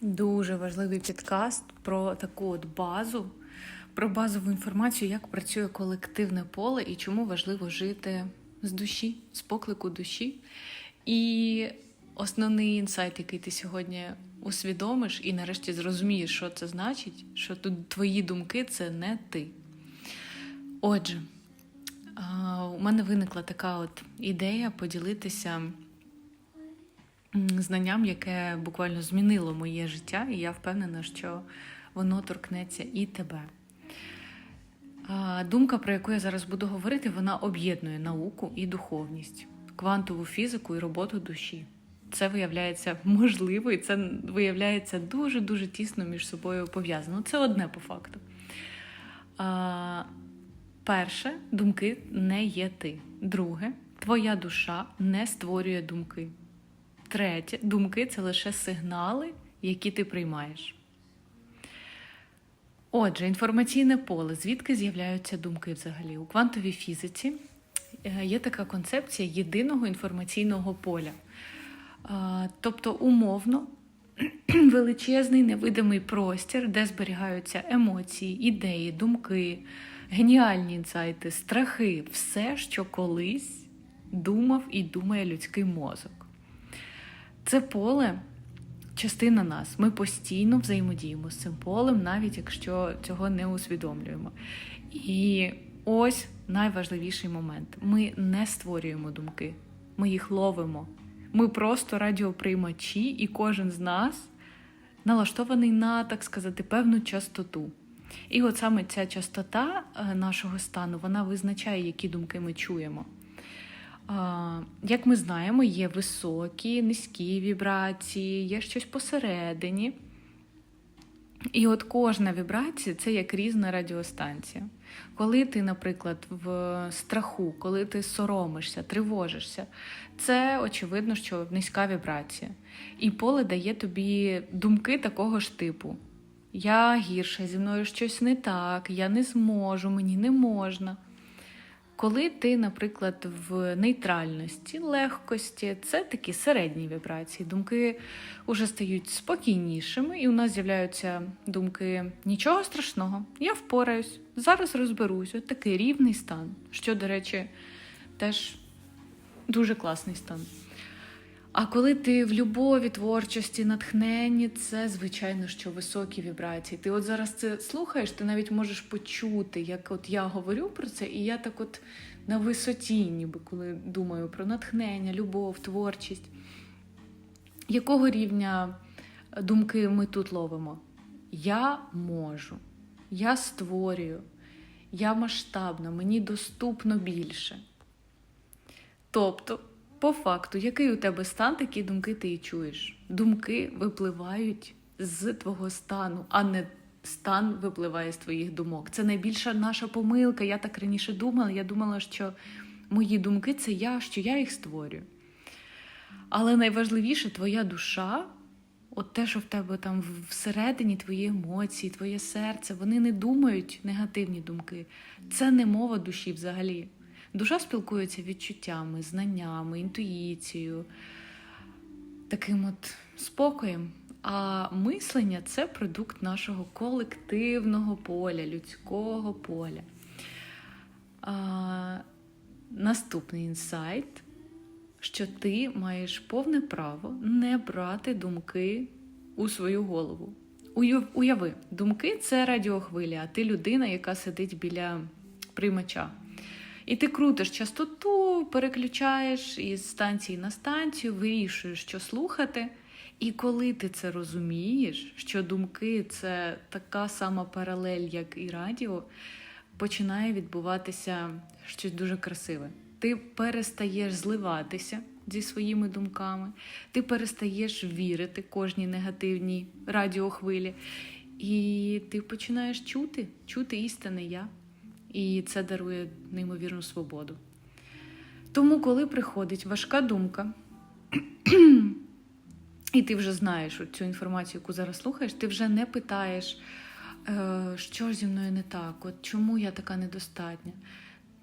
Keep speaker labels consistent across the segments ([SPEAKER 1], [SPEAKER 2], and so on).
[SPEAKER 1] Дуже важливий підкаст про таку от базу, про базову інформацію, як працює колективне поле і чому важливо жити з душі, з поклику душі. І основний інсайт, який ти сьогодні усвідомиш, і нарешті зрозумієш, що це значить, що тут твої думки це не ти. Отже, у мене виникла така от ідея поділитися знанням, яке буквально змінило моє життя, і я впевнена, що воно торкнеться і тебе. Думка, про яку я зараз буду говорити, вона об'єднує науку і духовність, квантову фізику і роботу душі. Це виявляється можливо, і це виявляється дуже-дуже тісно між собою пов'язано. Це одне по факту. А, Перше, думки не є ти. Друге, твоя душа не створює думки. Третє, думки це лише сигнали, які ти приймаєш. Отже, інформаційне поле. Звідки з'являються думки взагалі? У квантовій фізиці е, є така концепція єдиного інформаційного поля. Тобто, умовно, величезний невидимий простір, де зберігаються емоції, ідеї, думки, геніальні інсайти, страхи, все, що колись думав і думає людський мозок. Це поле частина нас. Ми постійно взаємодіємо з цим полем, навіть якщо цього не усвідомлюємо. І ось найважливіший момент: ми не створюємо думки, ми їх ловимо. Ми просто радіоприймачі, і кожен з нас налаштований на, так сказати, певну частоту. І от саме ця частота е, нашого стану вона визначає, які думки ми чуємо. Як ми знаємо, є високі, низькі вібрації, є щось посередині. І от кожна вібрація це як різна радіостанція. Коли ти, наприклад, в страху, коли ти соромишся, тривожишся, це очевидно, що низька вібрація. І поле дає тобі думки такого ж типу: я гірша, зі мною щось не так, я не зможу, мені не можна. Коли ти, наприклад, в нейтральності, легкості, це такі середні вібрації. Думки вже стають спокійнішими, і у нас з'являються думки нічого страшного, я впораюсь, зараз розберусь. От такий рівний стан, що, до речі, теж дуже класний стан. А коли ти в любові, творчості, натхненні, це звичайно що високі вібрації. Ти от зараз це слухаєш, ти навіть можеш почути, як от я говорю про це, і я так от на висоті, ніби коли думаю про натхнення, любов, творчість. Якого рівня думки ми тут ловимо? Я можу, я створюю, я масштабна, мені доступно більше. Тобто, по факту, який у тебе стан, такі думки ти і чуєш. Думки випливають з твого стану, а не стан випливає з твоїх думок. Це найбільша наша помилка. Я так раніше думала. Я думала, що мої думки це я, що я їх створюю. Але найважливіше твоя душа, от те, що в тебе там всередині твої емоції, твоє серце, вони не думають негативні думки. Це не мова душі взагалі. Душа спілкується відчуттями, знаннями, інтуїцією, таким от спокоєм. А мислення це продукт нашого колективного поля, людського поля. А, Наступний інсайт, що ти маєш повне право не брати думки у свою голову. Уяви, думки це радіохвиля, а ти людина, яка сидить біля приймача. І ти крутиш частоту, переключаєш із станції на станцію, вирішуєш, що слухати. І коли ти це розумієш, що думки це така сама паралель, як і радіо, починає відбуватися щось дуже красиве. Ти перестаєш зливатися зі своїми думками, ти перестаєш вірити кожній негативній радіохвилі, і ти починаєш чути, чути істинне я. І це дарує неймовірну свободу. Тому, коли приходить важка думка, і ти вже знаєш цю інформацію, яку зараз слухаєш, ти вже не питаєш, що ж зі мною не так, от чому я така недостатня.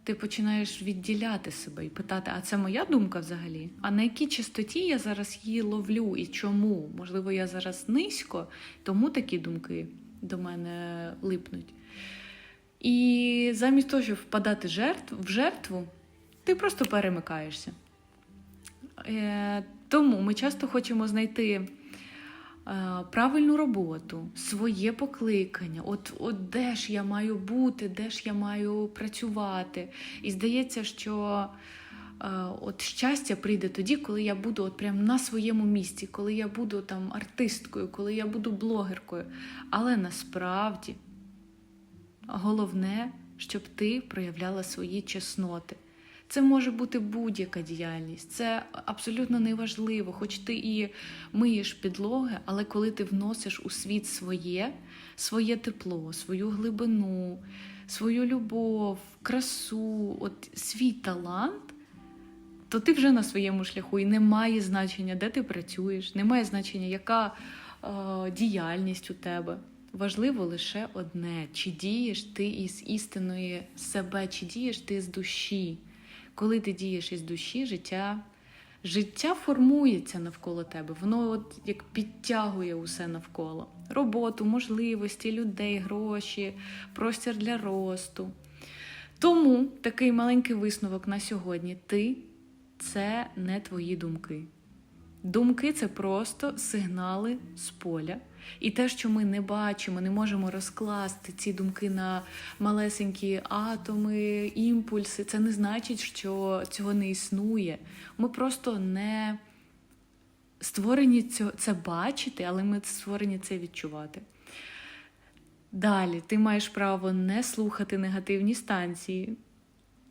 [SPEAKER 1] ти починаєш відділяти себе і питати, а це моя думка взагалі? А на якій частоті я зараз її ловлю і чому? Можливо, я зараз низько, тому такі думки до мене липнуть. І замість того, щоб впадати жертв, в жертву, ти просто перемикаєшся. Е, тому ми часто хочемо знайти е, правильну роботу, своє покликання. От, от де ж я маю бути, де ж я маю працювати. І здається, що е, от щастя прийде тоді, коли я буду от прям на своєму місці, коли я буду там артисткою, коли я буду блогеркою. Але насправді головне, щоб ти проявляла свої чесноти. Це може бути будь-яка діяльність, це абсолютно неважливо, хоч ти і миєш підлоги, але коли ти вносиш у світ своє, своє тепло, свою глибину, свою любов, красу, от свій талант, то ти вже на своєму шляху і немає значення, де ти працюєш, немає значення, яка е, діяльність у тебе. Важливо лише одне: чи дієш ти із істинної себе, чи дієш ти з душі. Коли ти дієш із душі, життя, життя формується навколо тебе. Воно от як підтягує усе навколо. Роботу, можливості, людей, гроші, простір для росту. Тому такий маленький висновок на сьогодні: ти це не твої думки. Думки це просто сигнали з поля. І те, що ми не бачимо, не можемо розкласти ці думки на малесенькі атоми, імпульси, це не значить, що цього не існує. Ми просто не створені це бачити, але ми створені це відчувати. Далі, ти маєш право не слухати негативні станції.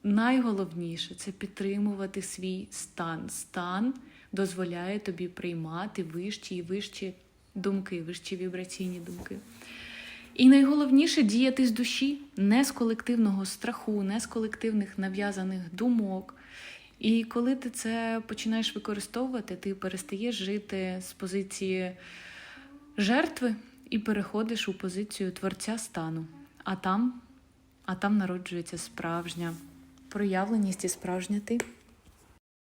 [SPEAKER 1] Найголовніше це підтримувати свій стан. Стан дозволяє тобі приймати вищі і вищі думки, вищі вібраційні думки. І найголовніше діяти з душі, не з колективного страху, не з колективних нав'язаних думок. І коли ти це починаєш використовувати, ти перестаєш жити з позиції жертви і переходиш у позицію творця стану. А там, а там народжується справжня проявленість і справжня ти.